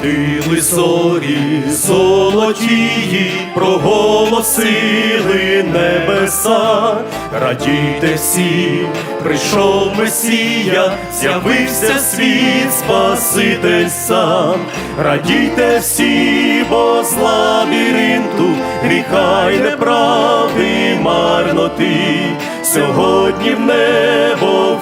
Світили зорі золотії, проголосили небеса, радійте всі, прийшов Месія, з'явився світ, Спаситель сам, радійте всі, бо з лабіринту, гріха й неправди, марноти, сьогодні в небо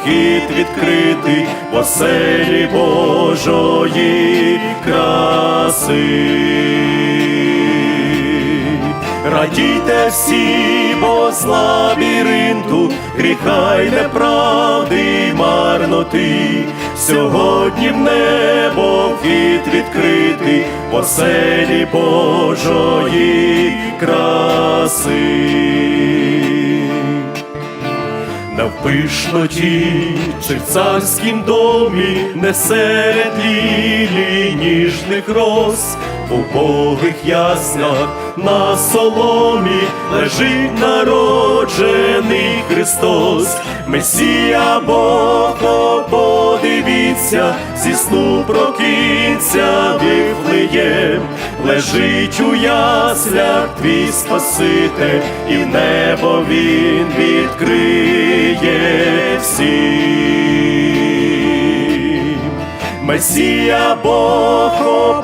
вхід відкритий, в оселі Божої краси. Радійте всі, бо з лабіринту, гріха й неправди, й марноти, сьогодні в небо вхід відкритий, в оселі Божої краси. В пишноті чи в царськім домі, не серед лілій ніжних роз, в убогих яснях на соломі лежить народжений Христос, Месія Бог, подивіться, зі сну прокинься Вифлеєм, лежить у яслях твій Спаситель, і в небо він відкриє Месія Бог,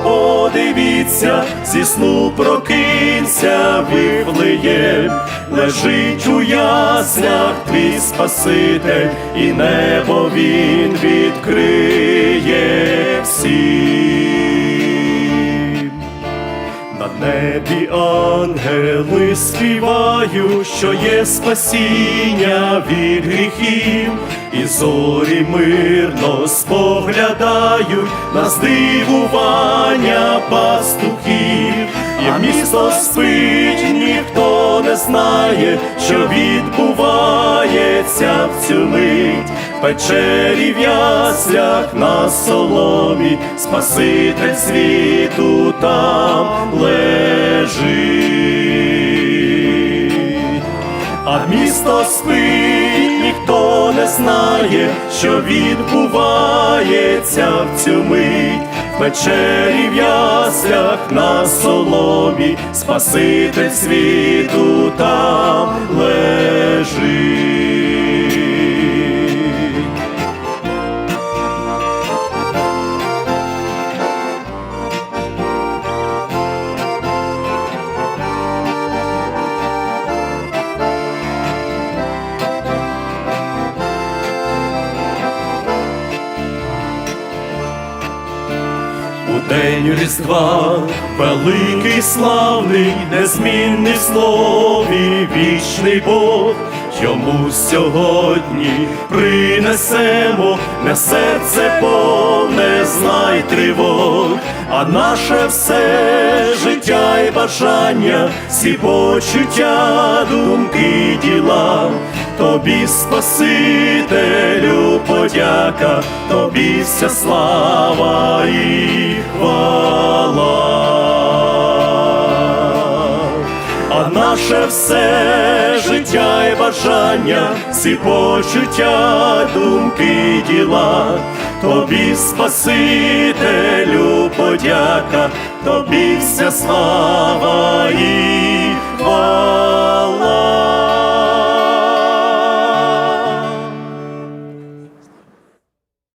подивіться, зі сну прокинься Вифлеєм, лежить у яснях твій Спаситель, і небо він відкриє всім. Небі ангели співають, що є спасіння від гріхів, і зорі мирно споглядають на здивування пастухів, і місто спить, ніхто знає, що відбувається в цю мить. Печері в яслях на соломі, Спаситель світу там лежить. А місто спить, ніхто знає, що відбувається в цю мить. В печері в яслях на соломі, Спаситель світу там день Різдва великий славний, незмінний слові, вічний Бог. Йому сьогодні принесемо не серце повне знай тривог, а наше все і бажання, всі почуття, думки, діла. Тобі, Спасителю, подяка, тобі вся слава і хвала. А наше все життя і бажання, всі почуття, думки, діла, тобі, Спасителю, подяка, тобі вся слава і.